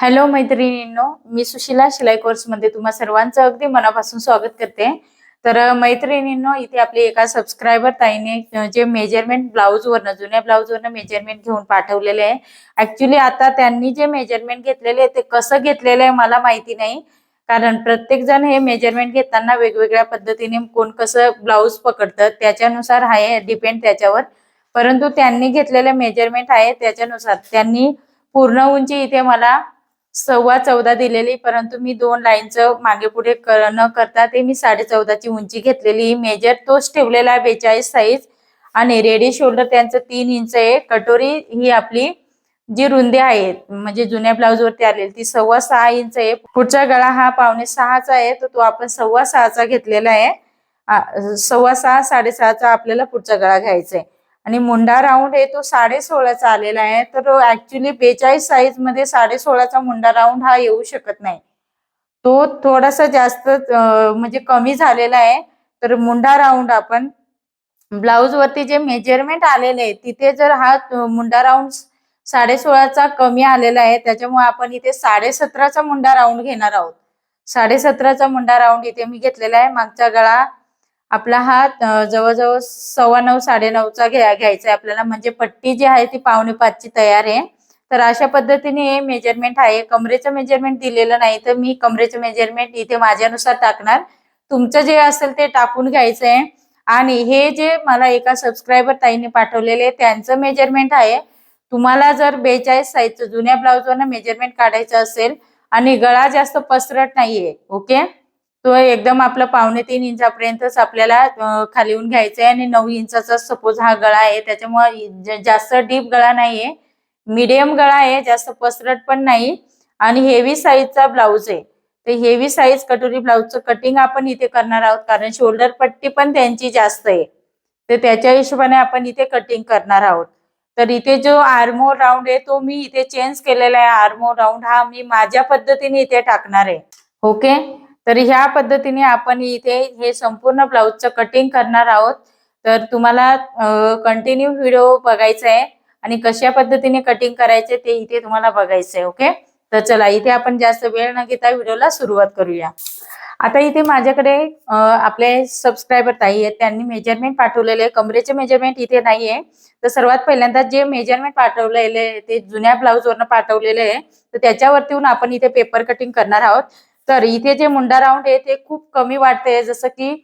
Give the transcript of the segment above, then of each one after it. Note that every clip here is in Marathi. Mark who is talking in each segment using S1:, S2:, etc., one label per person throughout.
S1: हॅलो मैत्रिणींनो. मी सुशिला शिलाई कोर्समध्ये तुम्हा सर्वांचं अगदी मनापासून स्वागत करते. तर मैत्रिणींनो इथे आपली एका सबस्क्रायबर ताईने जे मेजरमेंट ब्लाऊज वरनं जुन्या ब्लाऊज वरनं मेजरमेंट घेऊन पाठवलेले आहे. ऍक्च्युली आता त्यांनी जे मेजरमेंट घेतलेले आहे ते कसं घेतलेलं आहे मला माहिती नाही. कारण प्रत्येक जण हे मेजरमेंट घेताना वेगवेगळ्या पद्धतीने कोण कसं ब्लाऊज पकडतं त्याच्यानुसार आहे डिपेंड त्याच्यावर. परंतु त्यांनी घेतलेलं मेजरमेंट आहे त्याच्यानुसार. त्यांनी पूर्ण उंची इथे मला सव्वा चौदा दिलेली परंतु मी दोन लाईनचं मागे पुढे कर- न करता ते मी साडे चौदाची उंची घेतलेली. मेजर तोच ठेवलेला आहे बेचाळीस साईज आणि रेडी शोल्डर त्यांचं तीन इंच आहे. कटोरी ही आपली जी रुंदी आहे म्हणजे जुन्या ब्लाऊज वरती आलेली ती सव्वा सहा इंच आहे. पुढचा गळा हा पावणे सहाचा आहे तर तो आपण सव्वा सहाचा घेतलेला आहे. सव्वा सहा साडेसहाचा आपल्याला पुढचा गळा घ्यायचा आहे. आणि मुंडा राऊंड आहे तो साडे सोळाचा आलेला आहे. तर ऍक्च्युली बेचाळीस साईजमध्ये साडे सोळाचा मुंडा राऊंड हा येऊ शकत नाही. तो थोडासा जास्त म्हणजे कमी झालेला आहे. तर मुंडा राऊंड आपण ब्लाऊज वरती जे मेजरमेंट आलेले आहे तिथे जर हा मुंडा राऊंड साडे सोळाचा कमी आलेला आहे त्याच्यामुळे आपण इथे साडे सतराचा मुंडा राऊंड घेणार आहोत. साडे सतराचा मुंडा राऊंड इथे मी घेतलेला आहे. मागचा गळा आपला हा जवळजवळ सव्वा नऊ साडेनऊचा घ्या घ्यायचा आहे आपल्याला. म्हणजे पट्टी जी आहे ती पावणे पाचची तयार आहे. तर अशा पद्धतीने हे मेजरमेंट आहे. कमरेचं मेजरमेंट दिलेलं नाही तर मी कमरेचं मेजरमेंट इथे माझ्यानुसार टाकणार. तुमचं जे असेल ते टाकून घ्यायचं आहे आणि हे जे मला एका सबस्क्रायबर ताईने पाठवलेले त्यांचं मेजरमेंट आहे. तुम्हाला जर बेचाळीस साईजचं जुन्या ब्लाऊजवरनं मेजरमेंट काढायचं असेल आणि गळा जास्त पसरट नाहीये ओके तो एकदम आपला पावणे तीन इंचापर्यंतच आपल्याला अं, खाली येऊन घ्यायचा आहे आणि नऊ इंचाचा सपोज हा गळा आहे त्याच्यामुळे जास्त डीप गळा नाहीये. मीडियम गळा आहे जास्त पसरट पण नाही. आणि हेवी साईजचा ब्लाऊज आहे. ते हेवी साईज कटोरी ब्लाऊजचं कटिंग आपण इथे करणार आहोत कारण शोल्डर पट्टी पण त्यांची जास्त आहे. तर त्याच्या हिशोबाने आपण इथे कटिंग करणार आहोत. तर इथे जो आर्मो राऊंड आहे तो मी इथे चेंज केलेला आहे. आर्मो राऊंड हा मी माझ्या पद्धतीने इथे टाकणार आहे. ओके तर ह्या पद्धतीने आपण इथे हे संपूर्ण ब्लाऊजचं कटिंग करणार आहोत. तर तुम्हाला कंटिन्यू व्हिडिओ बघायचा आहे आणि कशा पद्धतीने कटिंग करायचे ते इथे तुम्हाला बघायचं आहे ओके तर चला इथे आपण जास्त वेळ न घेता व्हिडिओला सुरुवात करूया. आता इथे माझ्याकडे आपले सबस्क्रायबर ताई आहेत त्यांनी मेजरमेंट पाठवलेले आहे. कमरेचे मेजरमेंट इथे नाहीये तर सर्वात पहिल्यांदा जे मेजरमेंट पाठवलेले ते जुन्या ब्लाऊजवरनं पाठवलेले आहे. तर त्याच्यावरती आपण इथे पेपर कटिंग करणार आहोत. तर इथे जे मुंडा राऊंड आहे ते खूप कमी वाटतंय जसं की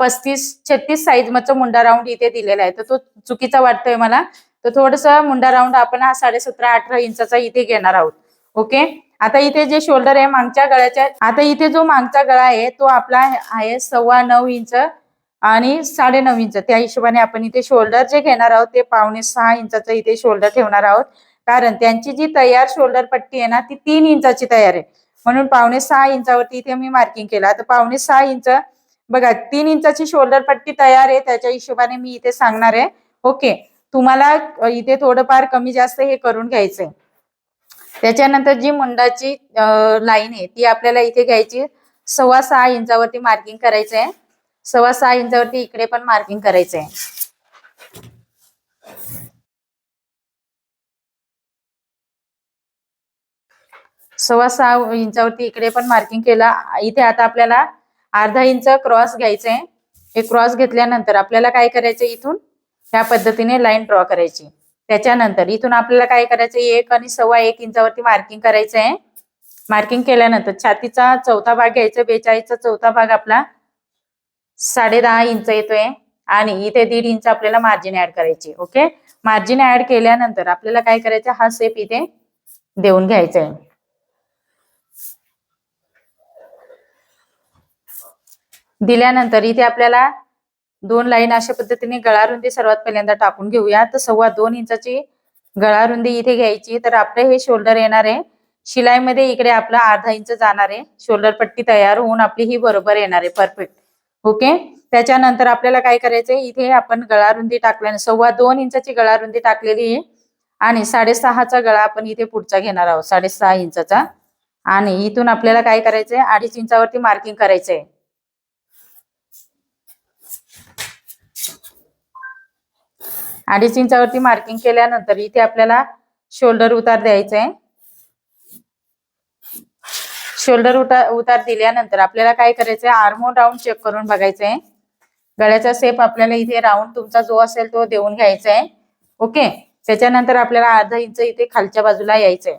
S1: पस्तीस छत्तीस साईज मधचं मुंडा राऊंड इथे दिलेला आहे. तर तो चुकीचा वाटतोय मला. तर थोडस मुंडा राऊंड आपण हा साडेसतरा अठरा इंचाचा इथे घेणार आहोत. ओके? आता इथे जे शोल्डर आहे मागच्या गळ्याच्या आता इथे जो मागचा गळा आहे तो आपला आहे सव्वा नऊ इंच आणि साडे नऊ इंच. त्या हिशोबाने आपण इथे शोल्डर जे घेणार आहोत ते पावणे सहा इंचाचं इथे शोल्डर ठेवणार आहोत. कारण त्यांची जी तयार शोल्डर पट्टी आहे ना ती तीन इंचाची तयार आहे. म्हणून पावणे सहा इंचावरती इथे मी मार्किंग केला. तर पावणे सहा इंच बघा तीन इंचाची शोल्डर पट्टी तयार आहे. त्याच्या हिशोबाने मी इथे सांगणार आहे. ओके तुम्हाला इथे थोडंफार कमी जास्त हे करून घ्यायचंय त्याच्यानंतर जी मुंडाची लाईन आहे ती आपल्याला इथे घ्यायची सव्वा सहा इंचावरती मार्किंग करायचं आहे. सव्वा सहा इंचावरती इकडे पण मार्किंग करायचं आहे. सव्वा सहा इंचावरती इकडे पण मार्किंग केला. इथे आता आपल्याला अर्धा इंच क्रॉस घ्यायचंय हे क्रॉस घेतल्यानंतर आपल्याला काय करायचं इथून? ह्या पद्धतीने लाईन ड्रॉ करायची. त्याच्यानंतर इथून आपल्याला काय करायचं? एक आणि सव्वा एक इंचावरती मार्किंग करायचं आहे मार्किंग केल्यानंतर छातीचा चौथा भाग घ्यायचा. बेचाळीसचा चौथा भाग आपला साडे दहा इंच येतोय. आणि इथे दीड इंच आपल्याला मार्जिन ऍड करायची. ओके मार्जिन ऍड केल्यानंतर आपल्याला काय करायचं? हा सेप इथे देऊन घ्यायचा आहे दिल्यानंतर इथे आपल्याला दोन लाईन अशा पद्धतीने गळा रुंदी सर्वात पहिल्यांदा टाकून घेऊया. तर सव्वा दोन इंचाची गळा रुंदी इथे घ्यायची. तर आपलं हे शोल्डर येणार आहे. शिलाईमध्ये इकडे आपला अर्धा इंच जाणार आहे. शोल्डर पट्टी तयार होऊन आपली ही बरोबर येणार आहे. परफेक्ट ओके त्याच्यानंतर आपल्याला काय करायचंय इथे आपण गळा रुंदी टाकल्याने सव्वा दोन इंचाची गळा रुंदी टाकलेली आहे. आणि साडेसहाचा गळा आपण इथे पुढचा घेणार आहोत. साडेसहा इंचाचा. आणि इथून आपल्याला काय करायचंय? अडीच इंचावरती मार्किंग करायचंय. अडीच इंचावरती मार्किंग केल्यानंतर इथे आपल्याला शोल्डर उतार द्यायचा आहे शोल्डर उतार उतार दिल्यानंतर आपल्याला काय करायचंय? आर्मो राऊंड चेक करून बघायचं आहे गळ्याचा सेप आपल्याला इथे राऊंड तुमचा जो असेल तो देऊन घ्यायचा आहे ओके त्याच्यानंतर आपल्याला अर्धा इंच इथे खालच्या बाजूला यायचंय.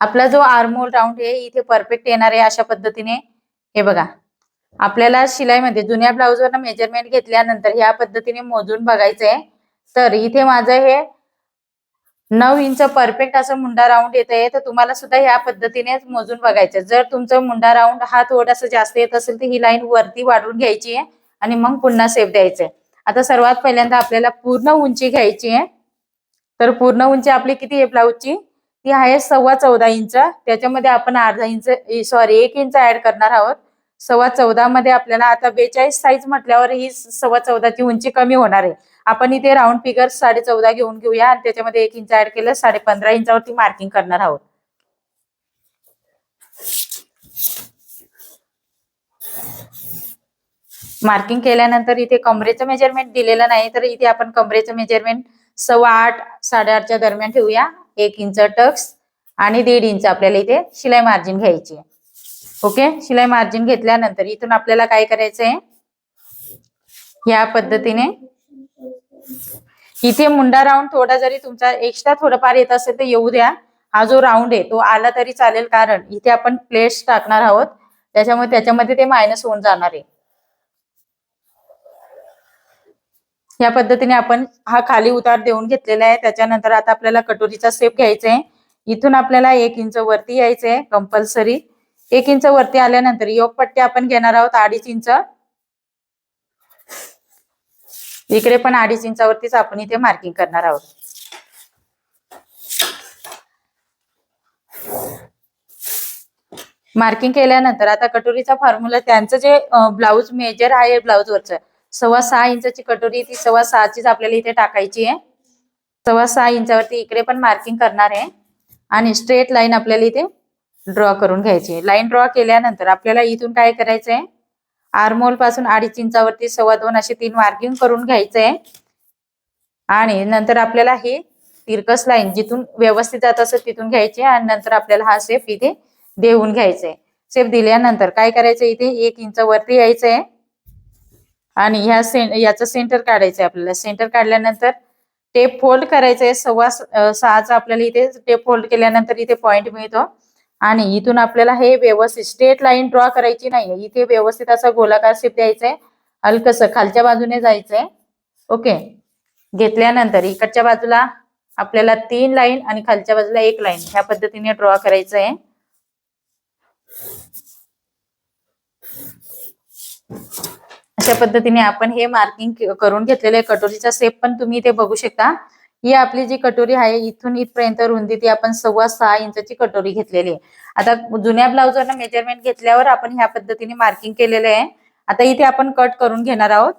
S1: आपला जो आर्मोल राऊंड आहे इथे परफेक्ट येणार आहे अशा पद्धतीने. हे बघा. आपल्याला शिलाईमध्ये जुन्या ब्लाऊजवर मेजरमेंट घेतल्यानंतर ह्या पद्धतीने मोजून बघायचंय. तर इथे माझं हे नऊ इंच परफेक्ट असं मुंडा राऊंड येत आहे तर तुम्हाला सुद्धा ह्या पद्धतीने मोजून बघायचं जर तुमचं मुंडा राऊंड हा थोडासा जास्त येत असेल तर ही लाईन वरती वाढवून घ्यायची आहे आणि मग पुन्हा सेफ द्यायचंय. आता सर्वात पहिल्यांदा आपल्याला पूर्ण उंची घ्यायची आहे. तर पूर्ण उंची आपली किती आहे ब्लाऊजची ती आहे सव्वा चौदा इंच. त्याच्यामध्ये आपण अर्धा इंच सॉरी एक इंच ऍड करणार आहोत. सव्वा चौदा मध्ये आपल्याला आता बेचाळीस साईज म्हटल्यावर ही सव्वा चौदाची उंची कमी होणार आहे. आपण इथे राऊंड फिगर साडे चौदा घेऊन घेऊया आणि त्याच्यामध्ये एक इंच ऍड केलं साडे पंधरा इंचावरती मार्किंग करणार आहोत. मार्किंग केल्यानंतर इथे कमरेचं मेजरमेंट दिलेलं नाही तर इथे आपण कमरेचं मेजरमेंट सव्वा आठ साडेआठच्या दरम्यान ठेवूया. एक इंच टक्स आणि दीड इंच आपल्याला इथे शिलाई मार्जिन घ्यायची आहे. ओके? शिलाई मार्जिन घेतल्यानंतर इथून आपल्याला काय करायचंय? या पद्धतीने. इथे मुंडा राऊंड थोडा जरी तुमचा एक्स्ट्रा थोडंफार येत असेल तर येऊ द्या. हा जो राऊंड आहे तो आला तरी चालेल कारण इथे आपण प्लेट्स टाकणार आहोत. त्याच्यामुळे त्याच्यामध्ये ते मायनस होऊन जाणार आहे. या पद्धतीने आपण हा खाली उतार देऊन घेतलेला आहे. त्याच्यानंतर आता आपल्याला कटोरीचा सेप घ्यायचा आहे. इथून आपल्याला एक इंच वरती यायचंय कंपल्सरी एक इंच वरती आल्यानंतर योग पट्टी आपण घेणार आहोत अडीच इंच. इकडे पण अडीच इंचावरतीच आपण इथे मार्किंग करणार आहोत. मार्किंग केल्यानंतर आता कटोरीचा फॉर्म्युला त्यांचं जे ब्लाऊज मेजर आहे ब्लाऊजवरचं सव्वा सहा इंचाची कटोरी ती सव्वा सहाचीच आपल्याला इथे टाकायची आहे. सव्वा सहा इंचावरती इकडे पण मार्किंग करणार आहे. आणि स्ट्रेट लाईन आपल्याला इथे ड्रॉ करून घ्यायची. लाईन ड्रॉ केल्यानंतर आपल्याला इथून काय करायचंय? आरमोलपासून अडीच इंचावरती सव्वा दोन असे तीन मार्किंग करून घ्यायचंय आणि नंतर आपल्याला हे तिरकस लाईन जिथून व्यवस्थित जात असेल तिथून घ्यायचे आणि नंतर आपल्याला हा सेफ इथे देऊन घ्यायचंय. सेफ दिल्यानंतर काय करायचं इथे? एक इंच वरती यायचंय. आणि ह्या सें याचं सेंटर काढायचंय आपल्याला. सेंटर काढल्यानंतर टेप फोल्ड करायचंय. सव्वा सहाचा आपल्याला इथे टेप फोल्ड केल्यानंतर इथे पॉइंट मिळतो. आणि इथून आपल्याला हे व्यवस्थित स्ट्रेट लाईन ड्रॉ करायची नाहीये. इथे व्यवस्थित असं गोलाकार शेप द्यायचंय. हलकस खालच्या बाजूने जायचंय. ओके घेतल्यानंतर इकडच्या बाजूला आपल्याला तीन लाईन आणि खालच्या बाजूला एक लाईन ह्या पद्धतीने ड्रॉ करायचं आहे अशा पद्धतीने आपण हे मार्किंग करून घेतलेले कटोरीचा सेप पण तुम्ही इथे बघू शकता. ही आपली जी कटोरी आहे इथून इथपर्यंत रुंदी ती आपण सव्वा सहा इंचाची कटोरी घेतलेली आहे. आता जुन्या ब्लाउजवरनं मेजरमेंट घेतल्यावर आपण ह्या पद्धतीने मार्किंग केलेलं आहे. आता इथे आपण कट करून घेणार आहोत.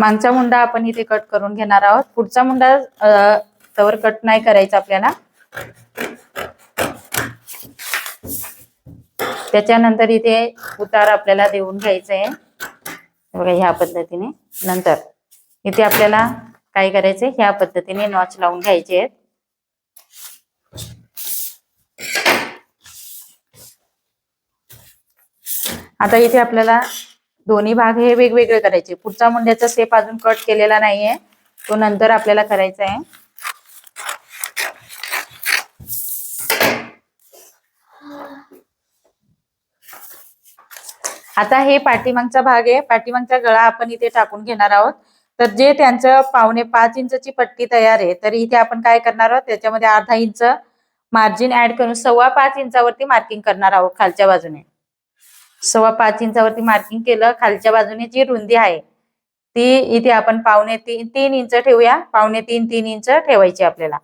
S1: मागचा मुंडा आपण इथे कट करून घेणार आहोत. पुढचा मुंडा तवर कट नाही करायचा आपल्याला. त्याच्यानंतर इथे उतार आपल्याला देऊन घ्यायचा आहे बघा ह्या पद्धतीने. नंतर इथे आपल्याला काय करायचंय? ह्या पद्धतीने नॉच लावून घ्यायचे आहेत. आता इथे आपल्याला दोन्ही भाग हे वेगवेगळे करायचे. पुढचा मुंड्याचा सेप अजून कट केलेला नाहीये. तो नंतर आपल्याला करायचा आहे. आता हे पाठीमागचा भाग आहे. पाठीमागचा गळा आपण इथे टाकून घेणार आहोत. तर जे त्यांचं पावणे पाच इंचची पट्टी तयार आहे तर इथे आपण काय करणार आहोत? त्याच्यामध्ये अर्धा इंच मार्जिन ऍड करून सव्वा पाच इंचावरती मार्किंग करणार आहोत खालच्या बाजूने. सव्वा पाच इंचावरती मार्किंग केलं. खालच्या बाजूने जी रुंदी आहे ती इथे आपण पावणे तीन तीन इंच ठेवूया. पावणे तीन तीन इंच ठेवायची आपल्याला.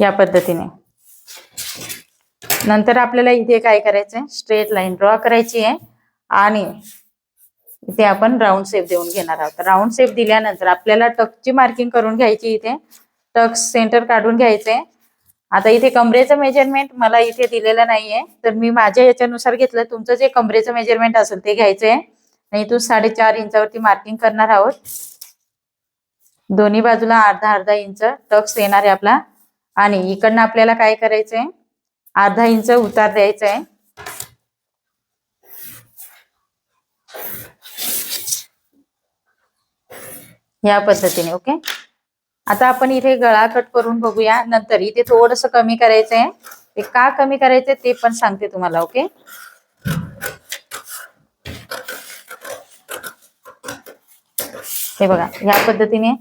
S1: या पद्धतीने. नंतर आपल्याला इथे काय करायचंय? स्ट्रेट लाईन ड्रॉ करायची आहे. आणि इथे आपण राऊंड शेप देऊन घेणार आहोत. राऊंड शेप दिल्यानंतर आपल्याला टकची मार्किंग करून घ्यायची इथे. टक्स सेंटर काढून घ्यायचंय. आता इथे कमरेचं मेजरमेंट मला इथे दिलेलं नाहीये. तर मी माझ्या याच्यानुसार घेतलं. तुमचं जे कमरेचं मेजरमेंट असेल ते घ्यायचंय. आणि तू साडेचार इंचावरती मार्किंग करणार आहोत. दोन्ही बाजूला अर्धा अर्धा इंच टक्स येणार आहे आपला. आणि इकडनं आपल्याला काय करायचंय? अर्धा इंच उतार द्यायचा आहे या पद्धतीने ओके? आता आपण इथे गळा कट करून बघूया. नंतर इथे थोडस कमी करायचंय. ते का कमी करायचंय ते पण सांगते तुम्हाला ओके? हे बघा ह्या पद्धतीने.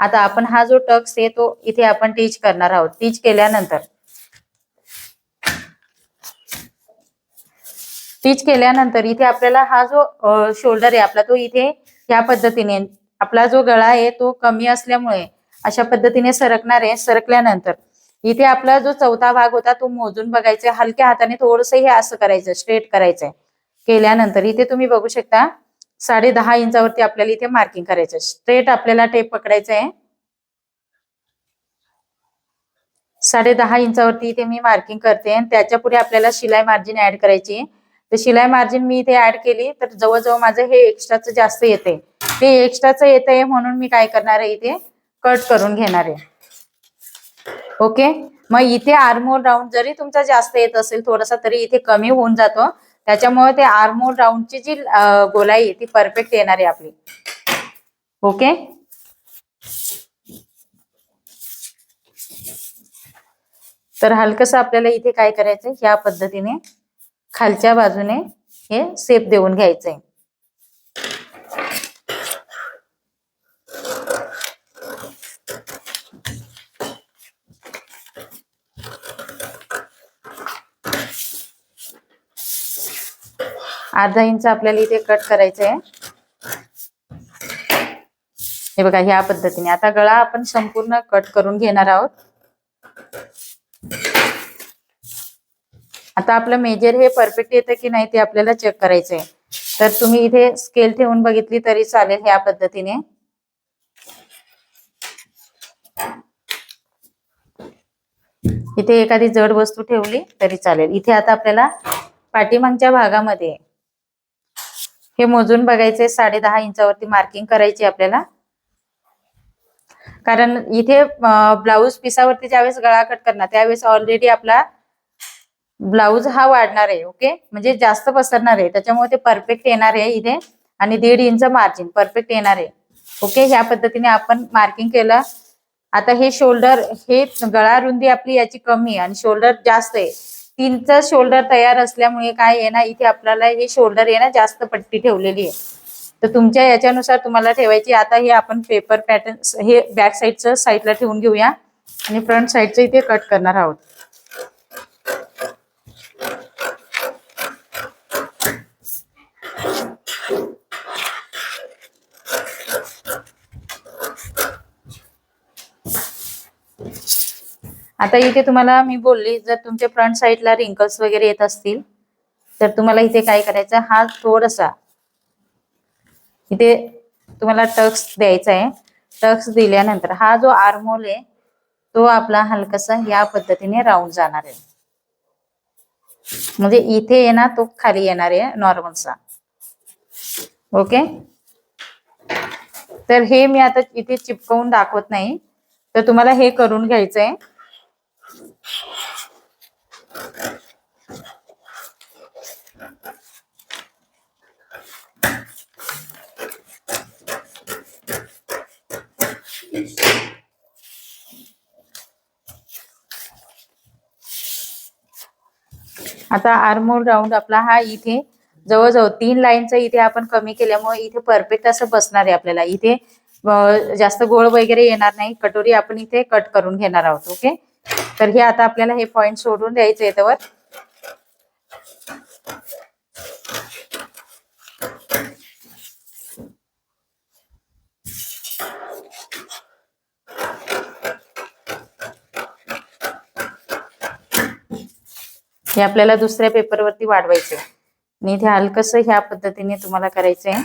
S1: आता आपण हा जो टक्स आहे तो इथे आपण टीच करणार आहोत. टीच केल्यानंतर. टीच केल्यानंतर इथे आपल्याला हा जो शोल्डर आहे आपला तो इथे ह्या पद्धतीने आपला जो गळा आहे तो कमी असल्यामुळे अशा पद्धतीने सरकणार आहे सरकल्यानंतर. इथे आपला जो चौथा भाग होता तो मोजून बघायचा. हलक्या हाताने थोडस हे असं करायचं स्ट्रेट करायचंय. केल्यानंतर इथे तुम्ही बघू शकता साडे दहा इंचावरती आपल्याला इथे मार्किंग करायचं स्ट्रेट आपल्याला टेप पकडायचं आहे साडे दहा इंचावरती इथे मी मार्किंग करते आणि त्याच्या पुढे आपल्याला शिलाई मार्जिन ऍड करायची तर शिलाई मार्जिन मी इथे ऍड केली तर जवळजवळ माझं हे एक्स्ट्राचं जास्त येते ते एक्स्ट्राचं येत आहे म्हणून मी काय करणार आहे इथे? कट करून घेणार आहे. ओके? मग इथे आर्मोल राऊंड जरी तुमचा जास्त येत असेल थोडासा तरी इथे कमी होऊन जातो. त्याच्यामुळे ते आर्मोल राऊंडची जी गोलाई आहे ती परफेक्ट येणार आहे आपली. ओके? तर हलकस आपल्याला इथे काय करायचंय? ह्या पद्धतीने खालच्या बाजूने हे सेप देऊन घ्यायचंय. अर्धा इंच आपल्याला इथे कट करायचं आहे हे बघा ह्या पद्धतीने. आता गळा आपण संपूर्ण कट करून घेणार आहोत. आता आपलं मेजर हे परफेक्ट येतं की नाही ते आपल्याला चेक करायचंय. तर तुम्ही इथे स्केल ठेवून बघितली तरी चालेल ह्या पद्धतीने. इथे एखादी जड वस्तू ठेवली तरी चालेल. इथे आता आपल्याला पाठीमागच्या भागामध्ये हे मोजून बघायचे साडे दहा इंचावरती मार्किंग करायची आपल्याला. कारण इथे ब्लाऊज पिसावरती ज्यावेळेस गळा कट करणार त्यावेळेस ऑलरेडी आपला ब्लाऊज हा वाढणार आहे ओके म्हणजे जास्त पसरणार आहे. त्याच्यामुळे ते परफेक्ट येणार आहे इथे. आणि दीड इंच मार्जिन परफेक्ट येणार आहे ओके ह्या पद्धतीने आपण मार्किंग केलं. आता हे शोल्डर हे गळा रुंदी आपली याची कमी आणि शोल्डर जास्त आहे. तीनचं शोल्डर तयार असल्यामुळे काय आहे ना इथे आपल्याला हे शोल्डर आहे ना जास्त पट्टी ठेवलेली आहे. तर तुमच्या याच्यानुसार तुम्हाला ठेवायची. आता हे आपण पेपर पॅटर्न हे बॅक साईडचं साईडला ठेवून घेऊया. आणि फ्रंट साईडचं इथे कट करणार आहोत. आता इथे तुम्हाला मी बोलली जर तुमच्या फ्रंट साईडला रिंकल्स वगैरे येत असतील तर तुम्हाला इथे काय करायचं हा थोडासा इथे तुम्हाला टक्स द्यायचा आहे. टक्स दिल्यानंतर हा जो आर्मोल आहे तो आपला हलकासा या पद्धतीने राऊंड जाणार आहे. म्हणजे इथे येणार तो खाली येणार आहे नॉर्मलचा ओके तर हे मी आता इथे चिपकवून दाखवत नाही. तर तुम्हाला हे करून घ्यायचंय. आता आर्मोल राऊंड आपला हा इथे जवळजवळ तीन लाईनचा इथे आपण कमी केल्यामुळे इथे परफेक्ट असं बसणार आहे आपल्याला. इथे जास्त गोळ वगैरे येणार नाही. कटोरी आपण इथे कट करून घेणार आहोत ओके तर हे आता आपल्याला हे पॉइंट सोडून द्यायचं याच्यावर हे आपल्याला दुसऱ्या पेपरवरती वाढवायचे आणि इथे हलकस ह्या पद्धतीने तुम्हाला करायचंय.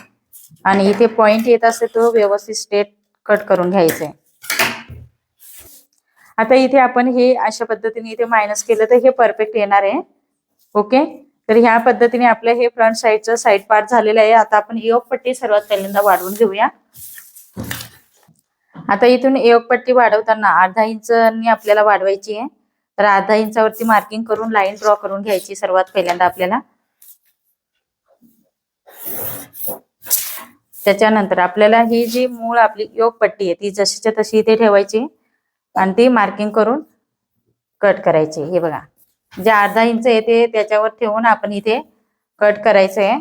S1: आणि इथे पॉइंट येत असते तो व्यवस्थित स्ट्रेट कट करून घ्यायचंय. आता इथे आपण हे अशा पद्धतीने इथे मायनस केलं तर हे परफेक्ट येणार आहे. ओके तर ह्या पद्धतीने आपलं हे फ्रंट साईडचं साईड पार्ट झालेलं आहे. आता आपण योग पट्टी सर्वात पहिल्यांदा वाढवून घेऊया. आता इथून योग पट्टी वाढवताना अर्धा इंचनी आपल्याला वाढवायची आहे. तर अर्धा इंचावरती मार्किंग करून लाईन ड्रॉ करून घ्यायची सर्वात पहिल्यांदा आपल्याला. त्याच्यानंतर आपल्याला ही जी मूळ आपली योग पट्टी आहे ती जशीच्या तशी इथे ठेवायची. आणि ती मार्किंग करून कट करायची. हे बघा. जे अर्धा इंच येते त्याच्यावर ठेवून आपण इथे कट करायचं आहे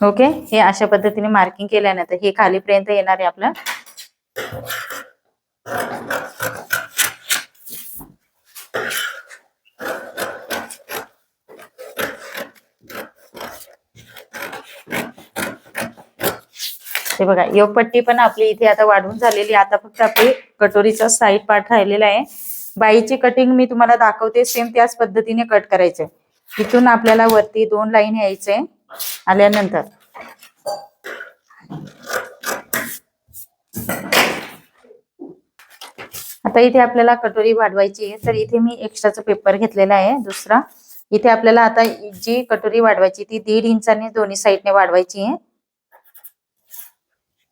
S1: ओके हे अशा पद्धतीने मार्किंग केल्यानंतर हे खालीपर्यंत येणार आहे आपलं. हे बघा योगपट्टी पण आपली इथे आता वाढून झालेली आता फक्त आपली कटोरीचा साईड पार्ट राहिलेला आहे. बाईची कटिंग मी तुम्हाला दाखवते सेम त्याच पद्धतीने कट करायचंय इथून आपल्याला वरती दोन लाईन यायचे. आल्यानंतर. आता इथे आपल्याला कटोरी वाढवायची आहे. तर इथे मी एक्स्ट्राचा पेपर घेतलेला आहे दुसरा. इथे आपल्याला आता जी कटोरी वाढवायची ती दीड इंचाने दोन्ही साईडने वाढवायची आहे.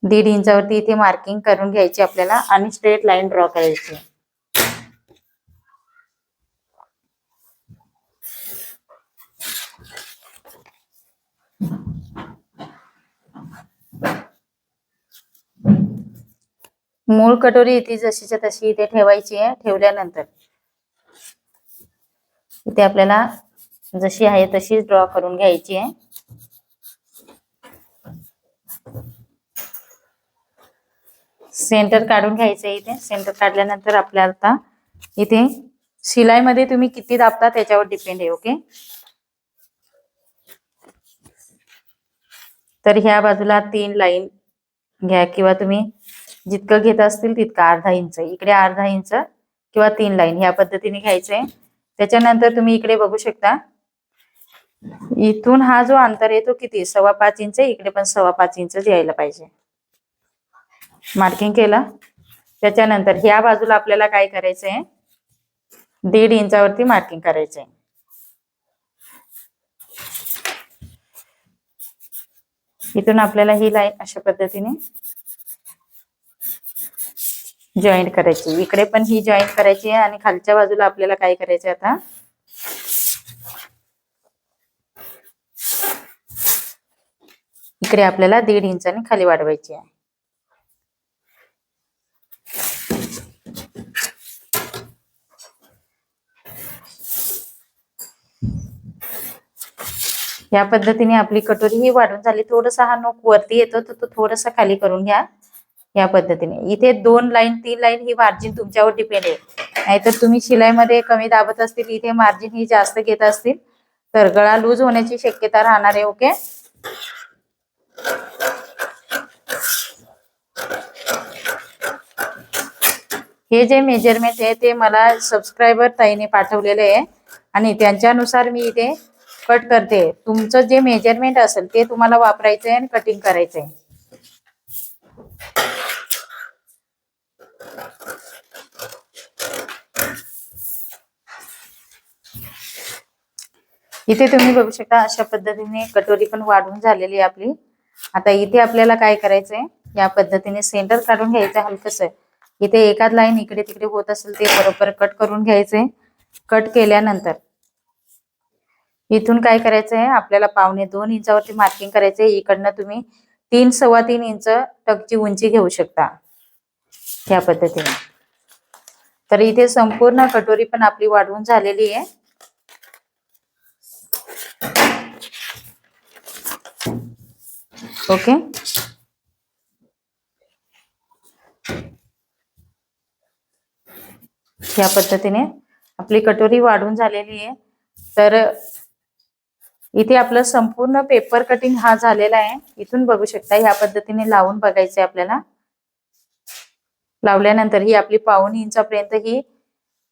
S1: दीड इंचावरती इथे मार्किंग करून घ्यायची आपल्याला आणि स्ट्रेट लाईन ड्रॉ करायची. मूळ कटोरी इथे जशीच्या तशी इथे ठेवायची आहे ठेवल्यानंतर. इथे आपल्याला जशी आहे तशीच ड्रॉ करून घ्यायची आहे. सेंटर काढून घ्यायचं आहे इथे. सेंटर काढल्यानंतर आपल्याला आता इथे शिलाईमध्ये तुम्ही किती दाबता त्याच्यावर डिपेंड आहे ओके तर ह्या बाजूला तीन लाईन घ्या किंवा तुम्ही जितकं घेत असतील तितकं अर्धा इंच इकडे अर्धा इंच किंवा तीन लाईन ह्या पद्धतीने घ्यायचंय. त्याच्यानंतर तुम्ही इकडे बघू शकता. इथून हा जो अंतर आहे तो किती? सव्वा पाच इंच इकडे पण सव्वा पाच इंच द्यायला पाहिजे. मार्किंग केलं. त्याच्यानंतर ह्या बाजूला आपल्याला काय करायचंय? दीड इंचावरती मार्किंग करायचंय. इथून आपल्याला ही लाईन अशा पद्धतीने जॉईंट करायची. इकडे पण ही जॉईंट करायची आहे आणि खालच्या बाजूला आपल्याला काय करायचं आता? इकडे आपल्याला दीड इंचाने खाली वाढवायची आहे. या पद्धतीने आपली कटोरी ही वाढून झाली. थोडासा हा नोक वरती येतो तर तो थोडासा खाली करून घ्या. या पद्धतीने. इथे दोन लाईन तीन लाईन ही मार्जिन तुमच्यावर डिपेंड आहे. नाहीतर तुम्ही शिलाईमध्ये कमी दाबत असतील इथे मार्जिन ही जास्त घेत असतील तर गळा लूज होण्याची शक्यता राहणार आहे ओके? हे जे मेजरमेंट आहे ते मला सबस्क्रायबर ताईने पाठवलेले आहे. आणि त्यांच्यानुसार मी इथे कट करते. तुमचं जे मेजरमेंट असेल ते तुम्हाला वापरायचं आहे आणि कटिंग करायचं आहे इथे तुम्ही बघू शकता अशा पद्धतीने कटोरी पण वाढून झालेली आहे आपली. आता इथे आपल्याला काय करायचंय? या पद्धतीने सेंटर काढून घ्यायचं हलकस. इथे एकाच लाईन इकडे तिकडे होत असेल ते बरोबर कट करून घ्यायचंय. कट केल्यानंतर इथून काय करायचंय? आपल्याला पावणे दोन इंचावरती मार्किंग करायचंय. इकडनं तुम्ही तीन सव्वा तीन इंच टकची उंची घेऊ शकता. या पद्धतीने. तर इथे संपूर्ण कटोरी पण आपली वाढवून झालेली आहे. ओके. या पद्धतीने आपली कटोरी वाढून झालेली आहे. तर इथे आपलं संपूर्ण पेपर कटिंग हा झालेला आहे. इथून बघू शकता ह्या पद्धतीने लावून बघायचंय आपल्याला. लावल्यानंतर ही आपली पाऊन इंचापर्यंत ही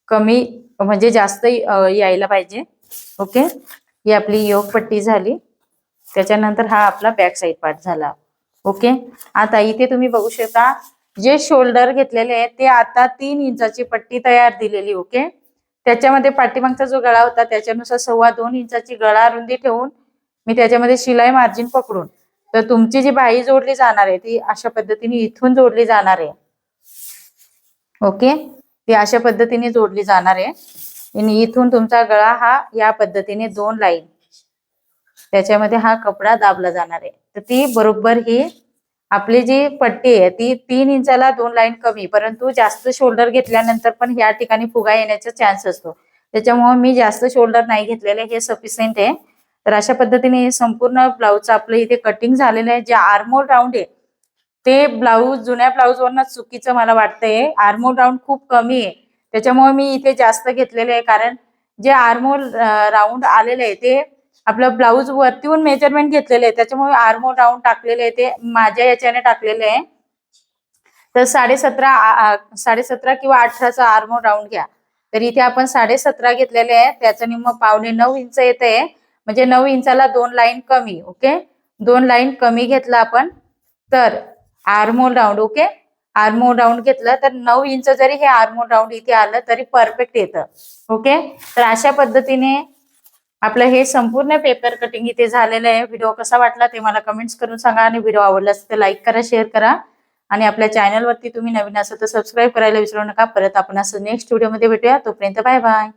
S1: कमी म्हणजे जास्त यायला पाहिजे. ओके? ही आपली योग पट्टी झाली. त्याच्यानंतर हा आपला बॅक साईड पार्ट झाला. ओके? आता इथे तुम्ही बघू शकता जे शोल्डर घेतलेले आहे ते आता तीन इंचाची पट्टी तयार दिलेली ओके? त्याच्यामध्ये पाठीमागचा जो गळा होता त्याच्यानुसार सव्वा दोन इंचाची गळा रुंदी ठेवून मी त्याच्यामध्ये शिलाई मार्जिन पकडून तर तुमची जी बाही जोडली जाणार आहे ती अशा पद्धतीने इथून जोडली जाणार आहे. ओके? ती अशा पद्धतीने जोडली जाणार आहे. आणि इथून तुमचा गळा हा या पद्धतीने दोन लाईन. त्याच्यामध्ये हा कपडा दाबला जाणार आहे. तर ती बरोबर ही आपली जी पट्टी आहे ती तीन इंचाला दोन लाईन कमी परंतु जास्त शोल्डर घेतल्यानंतर पण या ठिकाणी फुगा येण्याचा चान्स असतो. त्याच्यामुळे मी जास्त शोल्डर नाही घेतलेले हे सफिशियंट आहे. तर अशा पद्धतीने संपूर्ण ब्लाऊजचं आपलं इथे कटिंग झालेलं आहे. जे आर्मोल राऊंड आहे ते ब्लाऊज जुन्या ब्लाऊजवरनं चुकीचं मला वाटतंय. आर्मोल राऊंड खूप कमी आहे. त्याच्यामुळे मी इथे जास्त घेतलेले आहे. कारण जे आर्मोल राऊंड आलेले आहे ते आपलं ब्लाऊज वरतीहून मेजरमेंट घेतलेले आहे. त्याच्यामुळे आर्मो राऊंड टाकलेले आहे ते माझ्या याच्याने टाकलेले आहे. तर साडेसतरा साडेसतरा किंवा अठराचा आर्मो राऊंड घ्या. तर इथे आपण साडेसतरा घेतलेले आहे. त्याचं निम्म पावणे नऊ इंच येत. आहे म्हणजे नऊ इंचाला दोन लाईन कमी ओके दोन लाईन कमी घेतला आपण तर armhole round okay armhole round घेतलं तर नऊ इंच जरी हे आर्मोल राऊंड इथे आलं तरी परफेक्ट येतं ओके तर अशा पद्धतीने आपलं हे संपूर्ण पेपर कटिंग इथे झालेलं आहे. व्हिडिओ कसा वाटला ते मला कमेंट्स करून सांगा आणि व्हिडिओ आवडला असेल तर लाईक करा शेअर करा. आणि आपल्या चॅनलवरती तुम्ही नवीन असाल तर सबस्क्राईब करायला विसरू नका. परत आपण असं नेक्स्ट व्हिडिओमध्ये भेटूया. तोपर्यंत बाय बाय